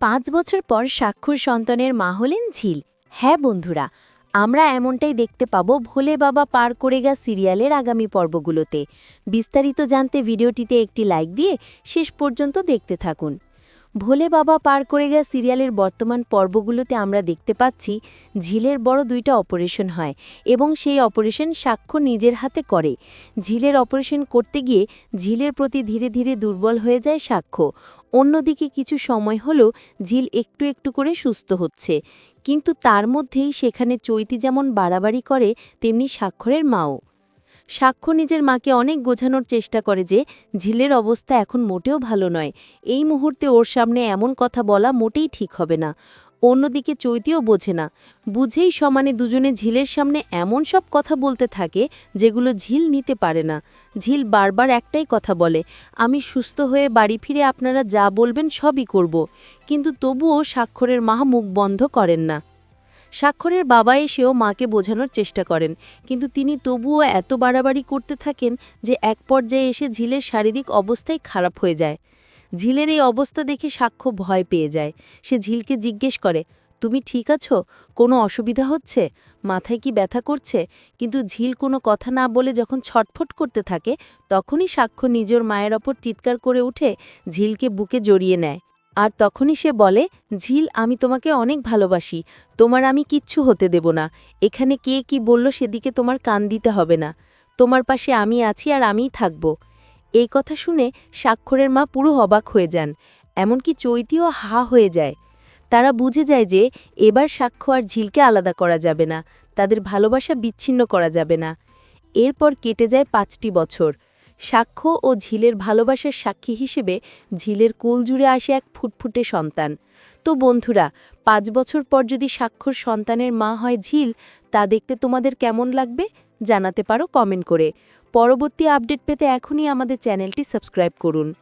পাঁচ বছর পর সাক্ষুর সন্তানের মা হলেন ঝিল। হ্যাঁ বন্ধুরা, আমরা এমনটাই দেখতে পাবো ভোলে বাবা পার করে গা সিরিয়ালের আগামী পর্বগুলোতে। বিস্তারিত জানতে ভিডিওটিতে একটি লাইক দিয়ে শেষ পর্যন্ত দেখতে থাকুন। ভোলে বাবা পার করে গা সিরিয়ালের বর্তমান পর্বগুলোতে আমরা দেখতে পাচ্ছি, ঝিলের বড় দুইটা অপারেশন হয় এবং সেই অপারেশন সাক্ষ্য নিজের হাতে করে। ঝিলের অপারেশন করতে গিয়ে ঝিলের প্রতি ধীরে ধীরে দুর্বল হয়ে যায় সাক্ষ্য। অন্যদিকে কিছু সময় হলেও ঝিল একটু একটু করে সুস্থ হচ্ছে। কিন্তু তার মধ্যেই সেখানে চৈতি যেমন বাড়াবাড়ি করে, তেমনি স্বাক্ষরের মাও। সাক্ষ্য নিজের মাকে অনেক বোঝানোর চেষ্টা করে যে ঝিলের অবস্থা এখন মোটেও ভালো নয়। এই মুহূর্তে ওর সামনে এমন কথা বলা মোটেই ঠিক হবে না। অন্যদিকে চৈতিও বোঝে না। বুঝেই সমানে দুজনে ঝিলের সামনে এমন সব কথা বলতে থাকে যেগুলো ঝিল নিতে পারে না। ঝিল বারবার একটাই কথা বলে, আমি সুস্থ হয়ে বাড়ি ফিরে আপনারা যা বলবেন সবই করব। কিন্তু তবুও স্বাক্ষরের মা মুখ বন্ধ করেন না। স্বাক্ষরের বাবা এসেও মাকে বোঝানোর চেষ্টা করেন। কিন্তু তিনি তবুও এত বাড়াবাড়ি করতে থাকেন যে এক পর্যায়ে এসে ঝিলের শারীরিক অবস্থাই খারাপ হয়ে যায়। ঝিলের এই অবস্থা দেখে সাক্ষ্য ভয় পেয়ে যায়। সে ঝিলকে জিজ্ঞেস করে, তুমি ঠিক আছো? কোনো অসুবিধা হচ্ছে? মাথায় কি ব্যথা করছে? কিন্তু ঝিল কোনো কথা না বলে যখন ছটফট করতে থাকে, তখনই সাক্ষ্য নিজের মায়ের ওপর চিৎকার করে উঠে ঝিলকে বুকে জড়িয়ে নেয়। আর তখনই সে বলে, ঝিল, আমি তোমাকে অনেক ভালোবাসি। তোমার আমি কিচ্ছু হতে দেব না। এখানে কে কি বলল সেদিকে তোমার কান দিতে হবে না। তোমার পাশে আমি আছি আর আমিই থাকব। এই কথা শুনে স্বাক্ষরের মা পুরো অবাক হয়ে যান। এমনকি চৈতিও হা হয়ে যায়। তারা বুঝে যায় যে এবার সাক্ষ্য আর ঝিলকে আলাদা করা যাবে না। তাদের ভালোবাসা বিচ্ছিন্ন করা যাবে না। এরপর কেটে যায় পাঁচটি বছর। সাক্ষ্য ও ঝিলের ভালোবাসার সাক্ষী হিসেবে ঝিলের কুল জুড়ে আসে এক ফুটফুটে সন্তান। তো বন্ধুরা, পাঁচ বছর পর যদি সাক্ষর সন্তানের মা হয় ঝিল, তা দেখতে তোমাদের কেমন লাগবে? জানাতে পারো কমেন্ট করে। পরবর্তী আপডেট পেতে এখনই আমাদের চ্যানেলটি সাবস্ক্রাইব করুন।